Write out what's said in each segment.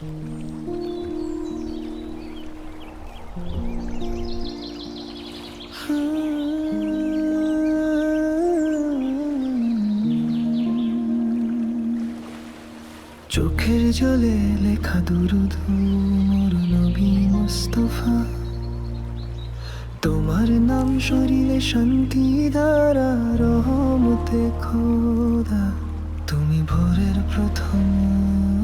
চোখের জলে লেখা দুরুদ নবী মুস্তফা। তোমার নাম শরীরে শান্তি দ্বারা, রহমতে খোদা। তুমি ভোরের প্রথম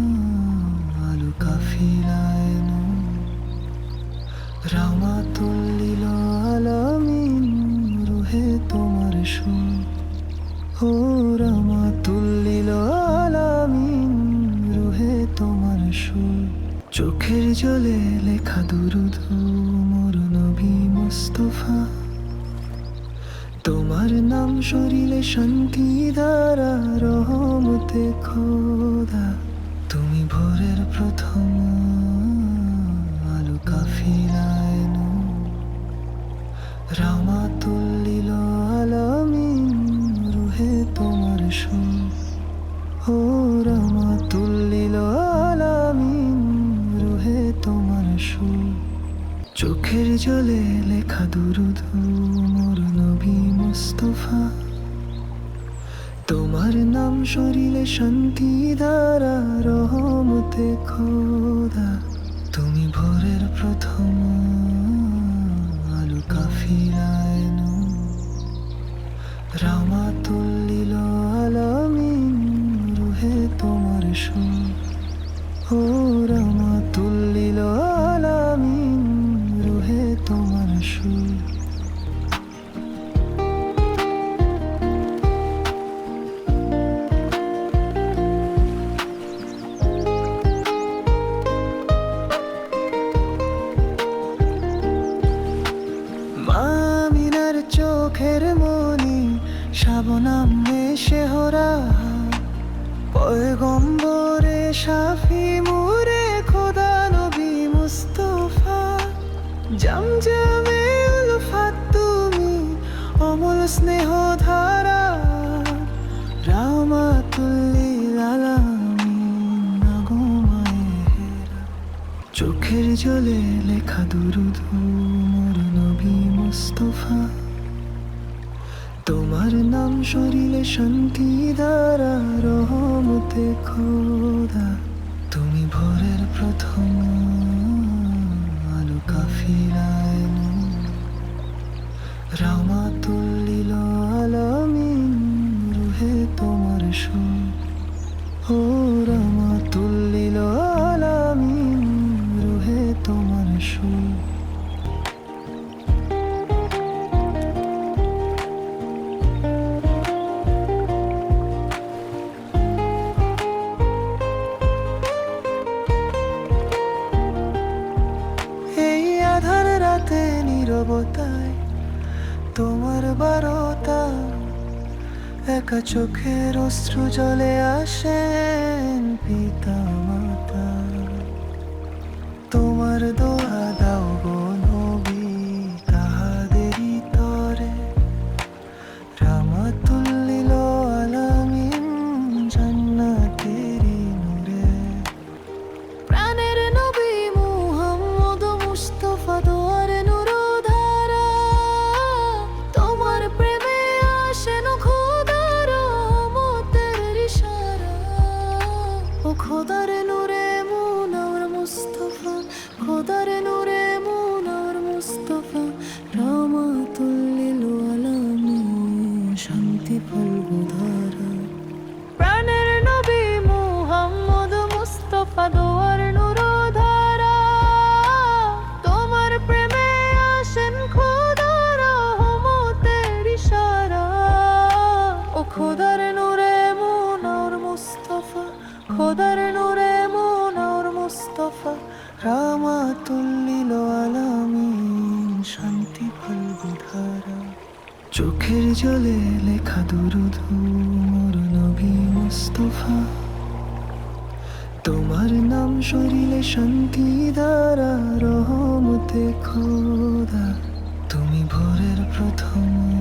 আলু কাফিলায় রামাতুল্লিল আলামিন রুহে তোমার সুর ও রামাতুল্লিল আলামিন রুহে তোমার সুর চোখের জলে লেখা দুরুদ মোর নবী মুস্তফা তোমার নাম শরীরে শান্তি দ্বারা রহমতে খোদা তুমি ভোরের প্রথম আলো কাফিলায় নূর রামাতুল্লিল আলামিন রুহে তোমার সুর। ও রামাতুল্লিল আলামিন রুহে তোমার সুর। চোখের জলে লেখা দুরুদ, মোর নবী মুস্তফা। তোমার নাম শরীরে শান্তি দ্বারা রহমতে শাফি মুরে খোদা নবী মুস্তফা। জমজমে উলফাত তুমি, অমল স্নেহ ধারা। রামাতুল্লিল আলামিন চোখের জলে লেখা দুরুদ মোর নবী মুস্তফা। তোমার নাম শরীরে শান্তি দ্বারা রহমতে খোদা তুমি ভোরের প্রথম আলো কাফিরায় নূর একা চোখের অশ্রু জলে আসেন পিতা মাতা তোমার দোয়া ও খোদার নূরে মুনাওয়ার মুস্তফা খোদার নূরে মুনাওয়ার মুস্তফা রহমাতুল্লিল আলামিন শান্তি ফল ধারা রামাতুল্লিল আলামিন, শান্তি ফলগু ধারা। চোখের জলে লেখা মোর নবী মুস্তফা। তোমার নাম শরীরে শান্তি দ্বারা, রহমতে খোদা। তুমি ভোরের প্রথম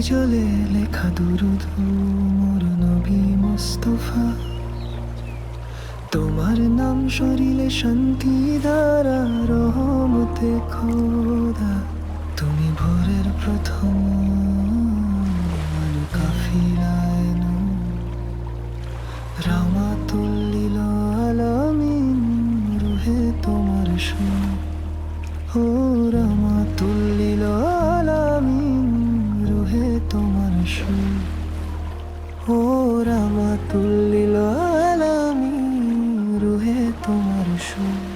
জলে লেখা দুরুদ, মোর নবী মুস্তফা। তোমার নাম শরীরে শান্তি দ্বারা রহমতে খোদা। তুমি ভোরের প্রথম তোমার সুর ও রামাতুল্লিল রুহে তোমার সুর।